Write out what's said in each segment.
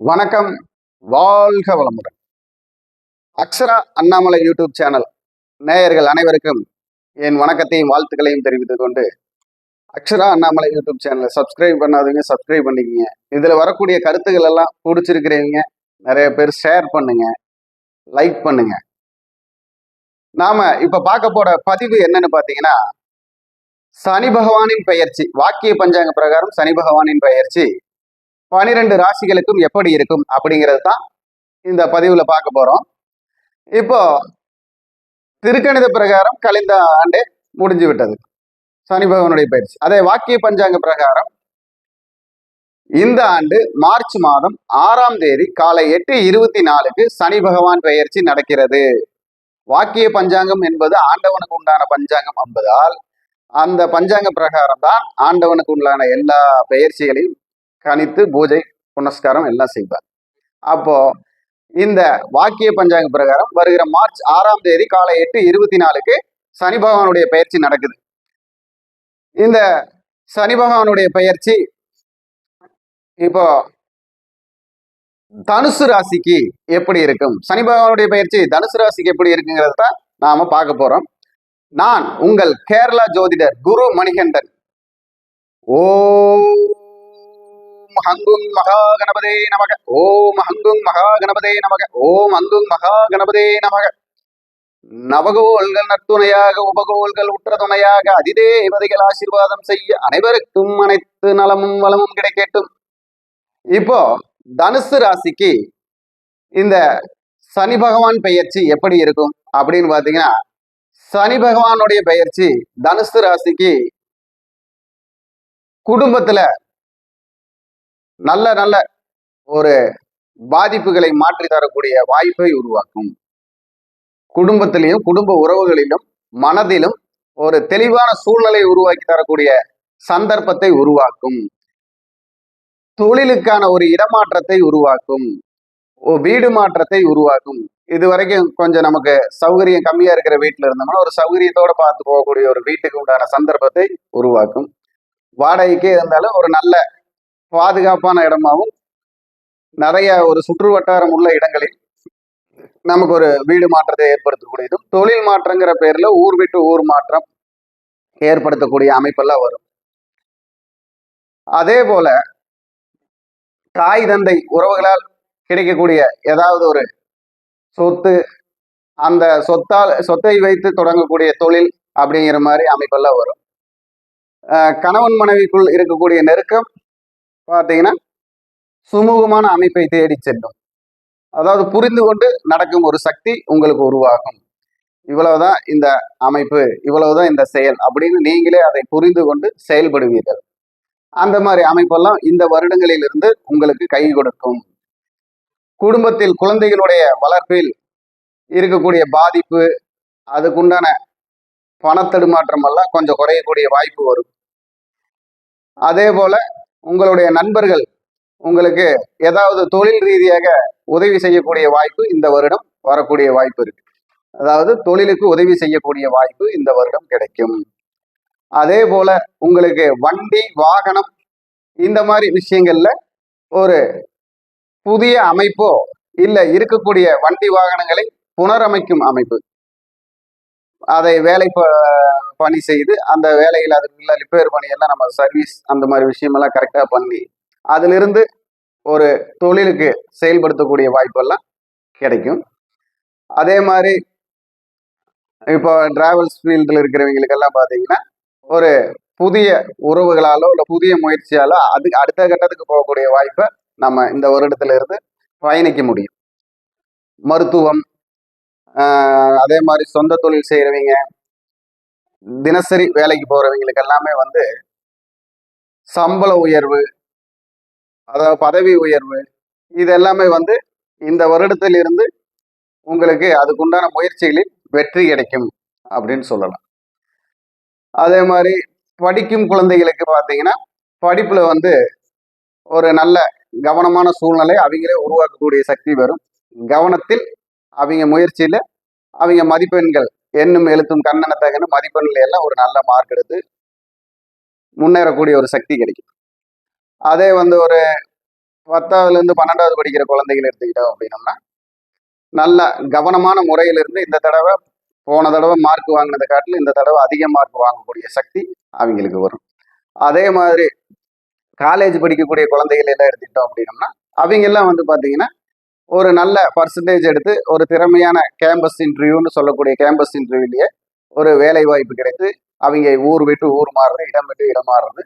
வணக்கம். வாழ்க வளமுடன். அக்ஷரா அண்ணாமலை யூடியூப் சேனல் நேயர்கள் அனைவருக்கும் என் வணக்கத்தையும் வாழ்த்துக்களையும் தெரிவித்துக் கொண்டு அக்ஷரா அண்ணாமலை யூடியூப் சேனலை சப்ஸ்கிரைப் பண்ணாதவங்க சப்ஸ்கிரைப் பண்ணிக்கங்க. இதில் வரக்கூடிய கருத்துக்கள் எல்லாம் பிடிச்சிருக்கிறவங்க நிறைய பேர் ஷேர் பண்ணுங்க லைக் பண்ணுங்க. நாம இப்போ பார்க்க போற பதிவு என்னன்னு பார்த்தீங்கன்னா சனி பகவானின் பெயர்ச்சி வாக்கிய பஞ்சாங்க பிரகாரம் சனி பகவானின் பெயர்ச்சி பனிரெண்டு ராசிகளுக்கும் எப்படி இருக்கும் அப்படிங்கிறது தான் இந்த பதிவுல பார்க்க போறோம். இப்போ திருக்கணித பிரகாரம் கழிந்த ஆண்டே முடிஞ்சு விட்டது. சனி பகவனுடைய பயிற்சி. அதே வாக்கிய பஞ்சாங்க பிரகாரம். இந்த ஆண்டு மார்ச் மாதம் ஆறாம் தேதி காலை எட்டு இருபத்தி நாலுக்கு சனி பகவான் பெயர்ச்சி நடக்கிறது. வாக்கிய பஞ்சாங்கம் என்பது ஆண்டவனுக்கு உண்டான பஞ்சாங்கம் என்பதால் அந்த பஞ்சாங்க பிரகாரம் தான் ஆண்டவனுக்கு உண்டான எல்லா பெயர்ச்சிகளையும் கணித்து பூஜை புனஸ்காரம் எல்லாம் செய்வார். அப்போ இந்த வாக்கிய பஞ்சாங்க பிரகாரம் வருகிற மார்ச் ஆறாம் தேதி காலை எட்டு இருபத்தி நாலுக்கு சனி பகவானுடைய பயிற்சி நடக்குது. இந்த சனி பகவானுடைய பயிற்சி இப்போ தனுசு ராசிக்கு எப்படி இருக்கும்? சனி பகவானுடைய பயிற்சி தனுசு ராசிக்கு எப்படி இருக்குங்கிறத தான் நாம பார்க்க போறோம். நான் உங்கள் கேரளா ஜோதிடர் குரு மணிகண்டன். ஓ ஹங்குங் மகா கணபதே நமக. ஓம் ஹங்குங் மகா கணபதே நமக. ஓம் அங்குங் மகா கணபதே நமக. நவகோள்கள் நற்துணையாக உபகோள்கள் உற்ற துணையாக அதிதேவதைகள் ஆசீர்வாதம் செய்ய அனைவருக்கும் அனைத்து நலமும் வளமும் கிடைக்கட்டும். இப்போ தனுசு ராசிக்கு இந்த சனி பகவான் பெயர்ச்சி எப்படி இருக்கும்? அப்படின்னு பாத்தீங்கன்னா சனி பகவானுடைய பெயர்ச்சி தனுசு ராசிக்கு குடும்பத்துல நல்ல நல்ல ஒரு பாதிப்புகளை மாற்றி தரக்கூடிய வாய்ப்பை உருவாக்கும். குடும்பத்திலையும் குடும்ப உறவுகளிலும் மனதிலும் ஒரு தெளிவான சூழ்நிலை உருவாக்கி தரக்கூடிய சந்தர்ப்பத்தை உருவாக்கும். தொழிலுக்கான ஒரு இடமாற்றத்தை உருவாக்கும். வீடு மாற்றத்தை உருவாக்கும். இது வரைக்கும் கொஞ்சம் நமக்கு சௌகரியம் கம்மியா இருக்கிற வீட்டுல இருந்தோம்னா ஒரு சௌகரியத்தோட பார்த்து போகக்கூடிய ஒரு வீட்டுக்கு உண்டான சந்தர்ப்பத்தை உருவாக்கும். வாடகைக்கே இருந்தாலும் ஒரு நல்ல பாதுகாப்பான இடமாவும் நிறைய ஒரு சுற்று வட்டாரம் உள்ள இடங்களில் நமக்கு ஒரு வீடு மாற்றத்தை ஏற்படுத்தக்கூடியதும் தொழில் மாற்றங்கிற பேர்ல ஊர் விட்டு ஊர் மாற்றம் ஏற்படுத்தக்கூடிய அமைப்பெல்லாம் வரும். அதே போல தாய் தந்தை உறவுகளால் கிடைக்கக்கூடிய ஏதாவது ஒரு சொத்து அந்த சொத்தால் சொத்தை வைத்து தொடங்கக்கூடிய தொழில் அப்படிங்கிற மாதிரி அமைப்பெல்லாம் வரும். கணவன் மனைவிக்குள் இருக்கக்கூடிய நெருக்கம் பார்த்தீங்கன்னா சுமூகமான அமைப்பை தேடி செல்லும். அதாவது புரிந்து கொண்டு நடக்கும் ஒரு சக்தி உங்களுக்கு உருவாகும். இவ்வளவுதான் இந்த அமைப்பு இவ்வளவுதான் இந்த செயல் அப்படின்னு நீங்களே அதை புரிந்து கொண்டு செயல்படுவீர்கள். அந்த மாதிரி அமைப்பெல்லாம் இந்த வருடங்களிலிருந்து உங்களுக்கு கை கொடுக்கும். குடும்பத்தில் குழந்தைகளுடைய வளர்ப்பில் இருக்கக்கூடிய பாதிப்பு அதுக்குண்டான பணத்தடுமாற்றம் எல்லாம் கொஞ்சம் குறையக்கூடிய வாய்ப்பு வரும். அதே போல உங்களுடைய நண்பர்கள் உங்களுக்கு ஏதாவது தொழில் ரீதியாக உதவி செய்யக்கூடிய வாய்ப்பு இந்த வருடம் வரக்கூடிய வாய்ப்பு இருக்கு. அதாவது தொழிலுக்கு உதவி செய்யக்கூடிய வாய்ப்பு இந்த வருடம் கிடைக்கும். அதே போல உங்களுக்கு வண்டி வாகனம் இந்த மாதிரி விஷயங்கள்ல ஒரு புதிய அமைப்போ இல்லை இருக்கக்கூடிய வண்டி வாகனங்களை புனரமைக்கும் அமைப்பு அதை வேலை ப- பணி செய்து அந்த வேலையில் அதுக்குள்ள ரிப்பேர் பண்ணி எல்லாம் நம்ம சர்வீஸ் அந்த மாதிரி விஷயமெல்லாம் கரெக்டாக பண்ணி அதிலிருந்து ஒரு தொழிலுக்கு செயல்படுத்தக்கூடிய வாய்ப்பெல்லாம் கிடைக்கும். அதே மாதிரி இப்போ டிராவல்ஸ் ஃபீல்டில் இருக்கிறவங்களுக்கெல்லாம் பார்த்தீங்கன்னா ஒரு புதிய உறவுகளாலோ இல்லை புதிய முயற்சியாலோ அது அடுத்த கட்டத்துக்கு போகக்கூடிய வாய்ப்பை நம்ம இந்த வருடத்துல இருந்து பயணிக்க முடியும். மருத்துவம் அதே மாதிரி சொந்த தொழில் செய்கிறவங்க தினசரி வேலைக்கு போகிறவங்களுக்கு எல்லாமே வந்து சம்பள உயர்வு அதாவது பதவி உயர்வு இது எல்லாமே வந்து இந்த வருடத்திலிருந்து உங்களுக்கு அதுக்குண்டான முயற்சிகளில் வெற்றி கிடைக்கும் அப்படின்னு சொல்லலாம். அதே மாதிரி படிக்கும் குழந்தைகளுக்கு பார்த்தீங்கன்னா படிப்பில் வந்து ஒரு நல்ல கவனமான சூழ்நிலை அவங்களே உருவாக்கக்கூடிய சக்தி வரும். கவனத்தில் அவங்க முயற்சியில அவங்க மதிப்பெண்கள் எண்ணும் எழுத்தும் கண்ணனத்தகன மதிப்பெண்கள் எல்லாம் ஒரு நல்ல மார்க் எடுத்து முன்னேறக்கூடிய ஒரு சக்தி கிடைக்கும் அதே வந்து ஒரு பத்தாவதுல இருந்து பன்னெண்டாவது படிக்கிற குழந்தைகள் எடுத்துக்கிட்டோம் அப்படின்னம்னா நல்ல கவனமான முறையிலிருந்து இந்த தடவை போன தடவை மார்க் வாங்கினதை காட்டிலும் இந்த தடவை அதிக மார்க் வாங்கக்கூடிய சக்தி அவங்களுக்கு வரும். அதே மாதிரி காலேஜ் படிக்கக்கூடிய குழந்தைகள் எல்லாம் எடுத்துக்கிட்டோம் அப்படின்னம்னா அவங்க எல்லாம் வந்து பார்த்தீங்கன்னா ஒரு நல்ல பர்சன்டேஜ் எடுத்து ஒரு திறமையான கேம்பஸ் இன்டர்வியூன்னு சொல்லக்கூடிய கேம்பஸ் இன்டர்வியூலேயே ஒரு வேலை வாய்ப்பு கிடைத்து அவங்க ஊர் விட்டு ஊர் மாறுறது இடம் விட்டு இடம் மாறுறது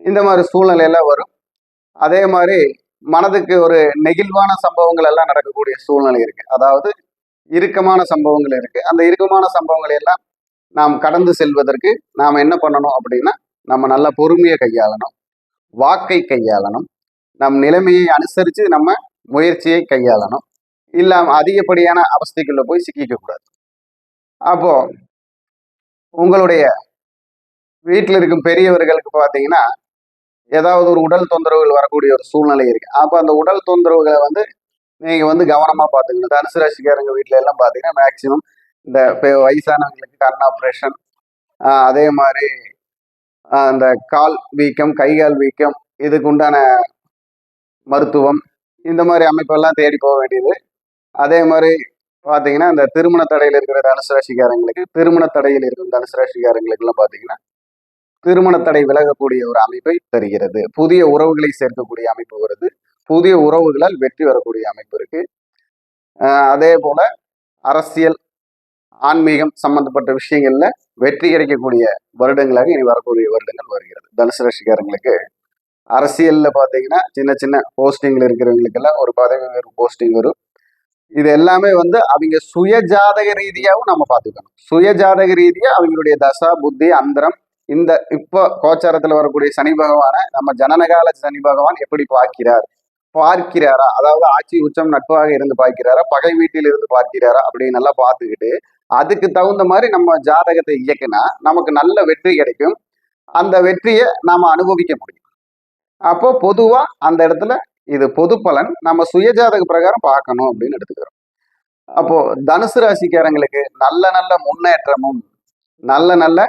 இந்த மாதிரி சூழ்நிலையெல்லாம் வரும். அதே மாதிரி மனதுக்கு ஒரு நெகிழ்வான சம்பவங்கள் எல்லாம் நடக்கக்கூடிய சூழ்நிலை இருக்கு. அதாவது இறுக்கமான சம்பவங்கள் இருக்கு. அந்த இறுக்கமான சம்பவங்களை எல்லாம் நாம் கடந்து செல்வதற்கு நாம் என்ன பண்ணணும் அப்படின்னா நம்ம நல்ல பொறுமையை கையாளணும். வாக்கை கையாளணும். நம் நிலைமையை அனுசரித்து நம்ம முயற்சியை கையாளணும். இல்லாம அதிகப்படியான அவஸ்தைக்குள்ள போய் சிக்கிக்க கூடாது அப்போ உங்களுடைய வீட்டில் இருக்கும் பெரியவர்களுக்கு பார்த்தீங்கன்னா ஏதாவது ஒரு உடல் தொந்தரவுகள் வரக்கூடிய ஒரு சூழ்நிலை இருக்கு. அப்போ அந்த உடல் தொந்தரவுகளை வந்து நீங்க வந்து கவனமா பார்த்துக்கணும். தனுசு ராசிக்காரங்க வீட்டில எல்லாம் பார்த்தீங்கன்னா மேக்சிமம் இந்த வயசானவங்களுக்கு கண் ஆப்ரேஷன் அதே மாதிரி அந்த கால் வீக்கம் கை கால் வீக்கம் இதுக்கு உண்டான மருத்துவம் இந்த மாதிரி அமைப்பெல்லாம் தேடி போக வேண்டியது. அதே மாதிரி பார்த்தீங்கன்னா இந்த திருமண தடையில் இருக்கிற தனுசு ராசிக்காரங்களுக்கு திருமண தடையில் இருக்கும் தனுசு ராசிக்காரங்களுக்குலாம் பார்த்தீங்கன்னா திருமண தடை விலகக்கூடிய ஒரு அமைப்பை தருகிறது. புதிய உறவுகளை சேர்க்கக்கூடிய அமைப்பு வருது. புதிய உறவுகளால் வெற்றி வரக்கூடிய அமைப்பு இருக்கு. அதே போல அரசியல் ஆன்மீகம் சம்பந்தப்பட்ட விஷயங்கள்ல வெற்றி கிடைக்கக்கூடிய வருடங்களாக இனி வரக்கூடிய வருடங்கள் வருகிறது. தனுசு ராசிக்காரங்களுக்கு அரசியல்ல பாத்தீங்கன்னா சின்ன சின்ன போஸ்டிங்ல இருக்கிறவங்களுக்கெல்லாம் ஒரு பதவி உயர்வு போஸ்டிங் வரும். இது எல்லாமே வந்து அவங்க சுய ஜாதக ரீதியாகவும் நம்ம பார்த்துக்கணும். சுய ஜாதக ரீதியா அவங்களுடைய தசா புத்தி அந்தரம் இந்த இப்போ கோச்சாரத்தில் வரக்கூடிய சனி பகவானை நம்ம ஜனனகால சனி பகவான் எப்படி பார்க்கிறார்? பார்க்கிறாரா? அதாவது ஆட்சி உச்சம் நட்பாக இருந்து பார்க்கிறாரா? பகை வீட்டில் இருந்து பார்க்கிறாரா? அப்படின்னு நல்லா பார்த்துக்கிட்டு அதுக்கு தகுந்த மாதிரி நம்ம ஜாதகத்தை இயக்குனா நமக்கு நல்ல வெற்றி கிடைக்கும். அந்த வெற்றியை நாம் அனுபவிக்க முடியும். அப்போ பொதுவா அந்த இடத்துல இது பொது பலன் நம்ம சுயஜாதக பிரகாரம் பார்க்கணும் அப்படின்னு எடுத்துக்கிறோம். அப்போ தனுசு ராசிக்காரங்களுக்கு நல்ல நல்ல முன்னேற்றமும் நல்ல நல்ல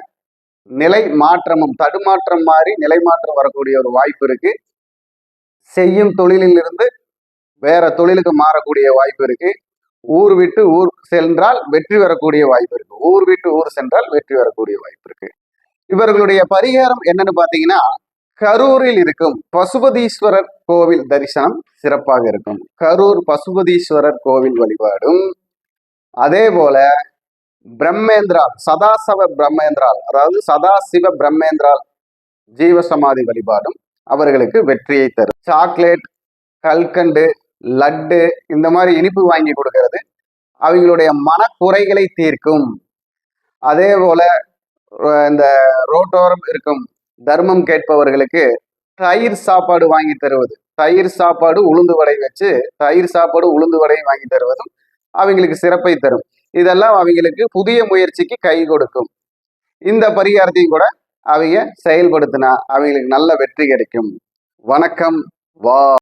நிலை மாற்றமும் தடுமாற்றம் மாறி நிலை மாற்றம் வரக்கூடிய ஒரு வாய்ப்பு இருக்கு. செய்யும் தொழிலில் இருந்து வேற தொழிலுக்கு மாறக்கூடிய வாய்ப்பு இருக்கு. ஊர் விட்டு ஊர் சென்றால் வெற்றி வரக்கூடிய வாய்ப்பு இருக்கு. ஊர் விட்டு ஊர் சென்றால் வெற்றி வரக்கூடிய வாய்ப்பு இருக்கு. இவர்களுடைய பரிகாரம் என்னன்னு பாத்தீங்கன்னா கரூரில் இருக்கும் பசுபதீஸ்வரர் கோவில் தரிசனம் சிறப்பாக இருக்கும். கரூர் பசுபதீஸ்வரர் கோவில் வழிபாடும். அதே போல பிரம்மேந்திரால் சதாசவ பிரம்மேந்திரால் அதாவது சதாசிவ பிரம்மேந்திரால் ஜீவசமாதி வழிபாடும் அவர்களுக்கு வெற்றியை தரும். சாக்லேட் கல்கண்டு லட்டு இந்த மாதிரி இனிப்பு வாங்கி கொடுக்கறது. அவங்களுடைய மனக்குறைகளை தீர்க்கும். அதே போல இந்த ரோட்டோரம் இருக்கும் தர்மம் கேட்பவர்களுக்கு தயிர் சாப்பாடு வாங்கி தருவது. தயிர் சாப்பாடு உளுந்து வடை வச்சு தயிர் சாப்பாடு உளுந்து வடையும் வாங்கி தருவதும் அவங்களுக்கு சிறப்பை தரும். இதெல்லாம் அவங்களுக்கு புதிய முயற்சிக்கு கை கொடுக்கும். இந்த பரிகாரத்தையும் கூட அவங்க செயல்படுத்தினா அவங்களுக்கு நல்ல வெற்றி கிடைக்கும். வணக்கம் வா